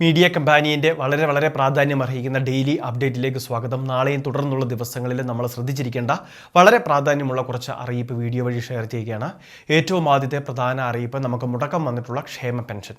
Media കമ്പാനിയന്റെ വളരെ വളരെ പ്രാധാന്യം അർഹിക്കുന്ന ഡെയിലി അപ്ഡേറ്റിലേക്ക് സ്വാഗതം. നാളെയും തുടർന്നുള്ള ദിവസങ്ങളിൽ നമ്മൾ ശ്രദ്ധിച്ചിരിക്കേണ്ട വളരെ പ്രാധാന്യമുള്ള കുറച്ച് അറിയിപ്പ് വീഡിയോ വഴി ഷെയർ ചെയ്യുകയാണ്. ഏറ്റവും ആദ്യത്തെ പ്രധാന അറിയിപ്പ് നമുക്ക് മുടക്കം വന്നിട്ടുള്ള ക്ഷേമ പെൻഷൻ.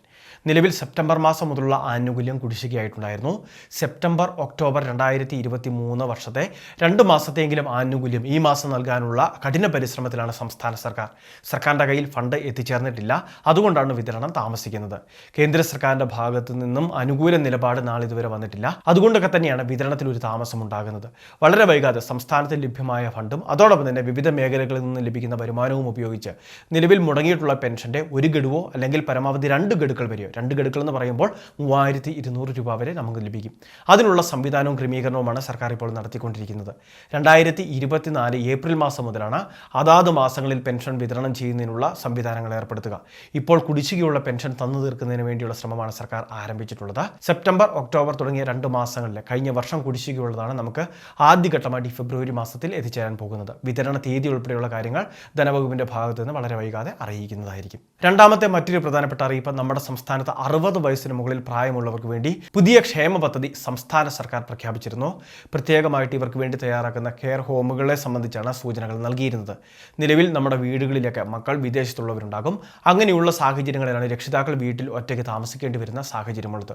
നിലവിൽ സെപ്റ്റംബർ മാസം മുതലുള്ള ആനുകൂല്യം കുടിശ്ശികയായിട്ടുണ്ടായിരുന്നു. സെപ്റ്റംബർ ഒക്ടോബർ രണ്ടായിരത്തി ഇരുപത്തി മൂന്ന് വർഷത്തെ രണ്ട് മാസത്തെങ്കിലും ആനുകൂല്യം ഈ മാസം നൽകാനുള്ള കഠിന പരിശ്രമത്തിലാണ് സംസ്ഥാന സർക്കാർ. സർക്കാരിന്റെ കയ്യിൽ ഫണ്ട് എത്തിച്ചേർന്നിട്ടില്ല. അതുകൊണ്ടാണ് വിതരണം താമസിക്കുന്നത്. കേന്ദ്ര സർക്കാരിന്റെ ഭാഗത്തു നിന്നും അനുകൂല നിലപാട് നാളെ ഇതുവരെ വന്നിട്ടില്ല. അതുകൊണ്ടൊക്കെ തന്നെയാണ് വിതരണത്തിൽ ഒരു താമസം ഉണ്ടാകുന്നത്. വളരെ വൈകാതെ സംസ്ഥാനത്തിൽ ലഭ്യമായ ഫണ്ടും അതോടൊപ്പം തന്നെ വിവിധ മേഖലകളിൽ നിന്ന് ലഭിക്കുന്ന വരുമാനവും ഉപയോഗിച്ച് നിലവിൽ മുടങ്ങിയിട്ടുള്ള പെൻഷന്റെ ഒരു ഗഡുവോ അല്ലെങ്കിൽ പരമാവധി രണ്ട് ഗഡുക്കൾ വരെയോ രണ്ട് ഗഡുക്കൾ എന്ന് പറയുമ്പോൾ മൂവായിരത്തി ഇരുന്നൂറ് രൂപ വരെ നമുക്ക് ലഭിക്കും. അതിനുള്ള സംവിധാനവും ക്രമീകരണവുമാണ് സർക്കാർ ഇപ്പോൾ നടത്തിക്കൊണ്ടിരിക്കുന്നത്. രണ്ടായിരത്തി ഇരുപത്തിനാല് ഏപ്രിൽ മാസം മുതലാണ് അതാത് മാസങ്ങളിൽ പെൻഷൻ വിതരണം ചെയ്യുന്നതിനുള്ള സംവിധാനങ്ങൾ ഏർപ്പെടുത്തുക. ഇപ്പോൾ കുടിശ്ശികയുള്ള പെൻഷൻ തന്നു തീർക്കുന്നതിന് വേണ്ടിയുള്ള ശ്രമമാണ് സർക്കാർ ആരംഭിച്ചിട്ടുള്ളത്. സെപ്റ്റംബർ ഒക്ടോബർ തുടങ്ങിയ രണ്ട് മാസങ്ങളിൽ കഴിഞ്ഞ വർഷം കുടിശ്ശികയുള്ളതാണ് നമുക്ക് ആദ്യഘട്ടമായിട്ട് ഈ ഫെബ്രുവരി മാസത്തിൽ എത്തിച്ചേരാൻ പോകുന്നത്. വിതരണ തീയതി ഉൾപ്പെടെയുള്ള കാര്യങ്ങൾ ധനവകുപ്പിന്റെ ഭാഗത്ത് നിന്ന് വളരെ വൈകാതെ അറിയിക്കുന്നതായിരിക്കും. രണ്ടാമത്തെ മറ്റൊരു പ്രധാനപ്പെട്ട അറിയിപ്പ് നമ്മുടെ സംസ്ഥാനത്ത് അറുപത് വയസ്സിന് മുകളിൽ പ്രായമുള്ളവർക്ക് വേണ്ടി പുതിയ ക്ഷേമ പദ്ധതി സംസ്ഥാന സർക്കാർ പ്രഖ്യാപിച്ചിരുന്നു. പ്രത്യേകമായിട്ട് ഇവർക്ക് വേണ്ടി തയ്യാറാക്കുന്ന കെയർ ഹോമുകളെ സംബന്ധിച്ചാണ് സൂചനകൾ നൽകിയിരുന്നത്. നിലവിൽ നമ്മുടെ വീടുകളിലൊക്കെ മക്കൾ വിദേശത്തുള്ളവരുണ്ടാകും. അങ്ങനെയുള്ള സാഹചര്യങ്ങളിലാണ് രക്ഷിതാക്കൾ വീട്ടിൽ ഒറ്റയ്ക്ക് താമസിക്കേണ്ടി വരുന്ന സാഹചര്യമുള്ളത്.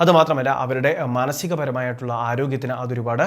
അതുമാത്രമല്ല അവരുടെ മാനസികപരമായിട്ടുള്ള ആരോഗ്യത്തിന് അതൊരുപാട്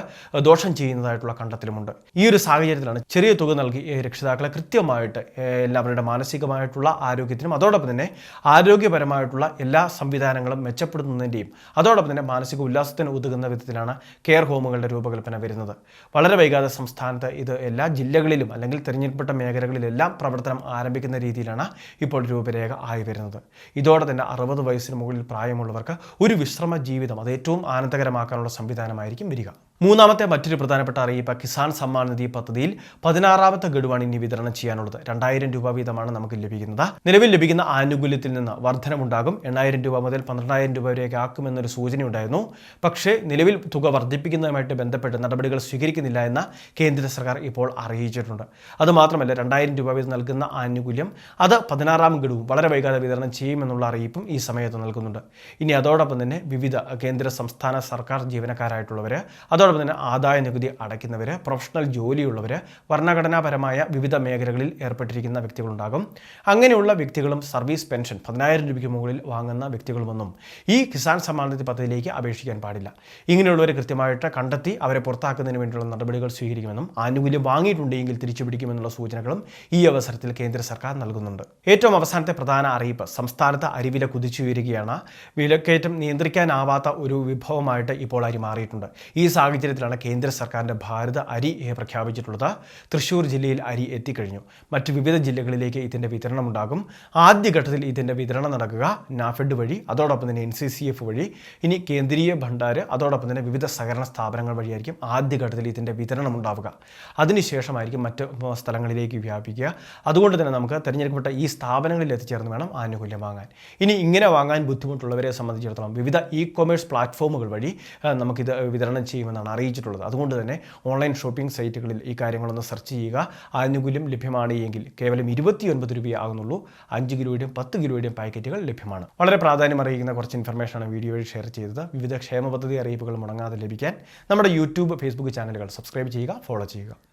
ദോഷം ചെയ്യുന്നതായിട്ടുള്ള കണ്ടെത്തലുമുണ്ട്. ഈ ഒരു സാഹചര്യത്തിലാണ് ചെറിയ തുക നൽകി രക്ഷിതാക്കളെ കൃത്യമായിട്ട് എല്ലാവരുടെ മാനസികമായിട്ടുള്ള ആരോഗ്യത്തിനും അതോടൊപ്പം തന്നെ ആരോഗ്യപരമായിട്ടുള്ള എല്ലാ സംവിധാനങ്ങളും മെച്ചപ്പെടുത്തുന്നതിന്റെയും അതോടൊപ്പം തന്നെ മാനസിക ഉല്ലാസത്തിന് ഉതകുന്ന വിധത്തിലാണ് കെയർ ഹോമുകളുടെ രൂപകൽപ്പന വരുന്നത്. വളരെ വൈകാതെ സംസ്ഥാനത്ത് ഇത് എല്ലാ ജില്ലകളിലും അല്ലെങ്കിൽ തിരഞ്ഞെടുക്കപ്പെട്ട മേഖലകളിലെല്ലാം പ്രവർത്തനം ആരംഭിക്കുന്ന രീതിയിലാണ് ഇപ്പോൾ രൂപരേഖ ആയി വരുന്നത്. ഇതോടെ തന്നെ അറുപത് വയസ്സിന് മുകളിൽ പ്രായമുള്ളവർക്ക് ഒരു വിശ്രമ ജീവിതം അത് ഏറ്റവും ആനന്ദകരമാക്കാനുള്ള സംവിധാനമായിരിക്കും വരിക. മൂന്നാമത്തെ മറ്റൊരു പ്രധാനപ്പെട്ട അറിയിപ്പ് കിസാൻ സമ്മാൻ നിധി പദ്ധതിയിൽ പതിനാറാമത്തെ ഗഡുവാണ് ഇനി വിതരണം ചെയ്യാനുള്ളത്. രണ്ടായിരം രൂപ വീതമാണ് നമുക്ക് ലഭിക്കുന്നത്. നിലവിൽ ലഭിക്കുന്ന ആനുകൂല്യത്തിൽ നിന്ന് വർധനമുണ്ടാകും. എണ്ണായിരം രൂപ മുതൽ പന്ത്രണ്ടായിരം രൂപ വരെയൊക്കെ ആക്കുമെന്നൊരു സൂചനയുണ്ടായിരുന്നു. പക്ഷേ നിലവിൽ തുക വർദ്ധിപ്പിക്കുന്നതുമായിട്ട് ബന്ധപ്പെട്ട് നടപടികൾ സ്വീകരിക്കുന്നില്ല എന്ന കേന്ദ്ര സർക്കാർ ഇപ്പോൾ അറിയിച്ചിട്ടുണ്ട്. അതുമാത്രമല്ല രണ്ടായിരം രൂപ വീതം നൽകുന്ന ആനുകൂല്യം അത് പതിനാറാം ഗഡുവും വളരെ വൈകാതെ വിതരണം ചെയ്യുമെന്നുള്ള അറിയിപ്പും ഈ സമയത്ത് നൽകുന്നുണ്ട്. ഇനി അതോടൊപ്പം തന്നെ വിവിധ കേന്ദ്ര സംസ്ഥാന സർക്കാർ ജീവനക്കാരായിട്ടുള്ളവർ അതോടൊപ്പം തന്നെ ആദായ നികുതി അടയ്ക്കുന്നവർ പ്രൊഫഷണൽ ജോലിയുള്ളവർ ഭരണഘടനാപരമായ വിവിധ മേഖലകളിൽ ഏർപ്പെട്ടിരിക്കുന്ന വ്യക്തികളുണ്ടാകും. അങ്ങനെയുള്ള വ്യക്തികളും സർവീസ് പെൻഷൻ പതിനായിരം രൂപയ്ക്ക് മുകളിൽ വാങ്ങുന്ന വ്യക്തികളുമൊന്നും ഈ കിസാൻ നിധി പദ്ധതിയിലേക്ക് അപേക്ഷിക്കാൻ പാടില്ല. ഇങ്ങനെയുള്ളവർ കൃത്യമായിട്ട് കണ്ടെത്തി അവരെ പുറത്താക്കുന്നതിന് വേണ്ടിയുള്ള നടപടികൾ സ്വീകരിക്കുമെന്നും ആനുകൂല്യം വാങ്ങിയിട്ടുണ്ടെങ്കിൽ തിരിച്ചു പിടിക്കുമെന്നുള്ള സൂചനകളും ഈ അവസരത്തിൽ കേന്ദ്ര സർക്കാർ നൽകുന്നുണ്ട്. ഏറ്റവും അവസാനത്തെ പ്രധാന അറിയിപ്പ് സംസ്ഥാനത്ത് അരിവില കുതിച്ചുയരുകയാണ്. വിലക്കയറ്റം നിയന്ത്രിക്കാനാവാത്ത ഒരു വിഭവമായിട്ട് ഇപ്പോൾ അരി മാറിയിട്ടുണ്ട്. ഈ സാഹചര്യത്തിലാണ് കേന്ദ്ര സർക്കാരിന്റെ ഭാരത അരി പ്രഖ്യാപിച്ചിട്ടുള്ളത്. തൃശ്ശൂർ ജില്ലയിൽ അരി എത്തിക്കഴിഞ്ഞു. മറ്റ് വിവിധ ജില്ലകളിലേക്ക് ഇതിന്റെ വിതരണം ഉണ്ടാകും ആദ്യഘട്ടത്തിൽ ഇതിന്റെ വിതരണം നടക്കുക നാഫെഡ് വഴി അതോടൊപ്പം തന്നെ എൻ സി സി എഫ് വഴി ഇനി കേന്ദ്രീയ ഭണ്ഡാർ അതോടൊപ്പം തന്നെ വിവിധ സഹകരണ സ്ഥാപനങ്ങൾ വഴിയായിരിക്കും ആദ്യഘട്ടത്തിൽ ഇതിന്റെ വിതരണം ഉണ്ടാവുക അതിനുശേഷമായിരിക്കും മറ്റ് സ്ഥലങ്ങളിലേക്ക് വ്യാപിക്കുക. അതുകൊണ്ട് തന്നെ നമുക്ക് തിരഞ്ഞെടുക്കപ്പെട്ട ഈ സ്ഥാപനങ്ങളിൽ എത്തിച്ചേർന്ന് വേണം ആനുകൂല്യം വാങ്ങാൻ. ഇനി ഇങ്ങനെ വാങ്ങാൻ ബുദ്ധിമുട്ടുള്ളവരെ സംബന്ധിച്ചിടത്തോളം വിവിധ ഇ കൊമേഴ്സ് പ്ലാറ്റ്ഫോമുകൾ വഴി നമുക്കിത് വിതരണം ചെയ്യുമെന്നാണ് അറിയിച്ചിട്ടുള്ളത്. അതുകൊണ്ട് തന്നെ ഓൺലൈൻ ഷോപ്പിംഗ് സൈറ്റുകളിൽ ഈ കാര്യങ്ങളൊന്ന് സെർച്ച് ചെയ്യുക. ആനുകൂല്യം ലഭ്യമാണ് എങ്കിൽ കേവലം ഇരുപത്തിയൊൻപത് രൂപയാകുന്നുള്ളൂ അഞ്ച് കിലോയുടെയും പത്ത് കിലോയുടെയും പാക്കറ്റുകൾ ലഭ്യമാണ്. വളരെ പ്രാധാന്യം അറിയിക്കുന്ന കുറച്ച് ഇൻഫർമേഷനാണ് വീഡിയോയിൽ ഷെയർ ചെയ്തത്. വിവിധ ക്ഷേമ പദ്ധതി അറിയിപ്പുകൾ മുടങ്ങാതെ ലഭിക്കാൻ നമ്മുടെ യൂട്യൂബ് ഫേസ്ബുക്ക് ചാനലുകൾ സബ്സ്ക്രൈബ് ചെയ്യുക ഫോളോ ചെയ്യുക.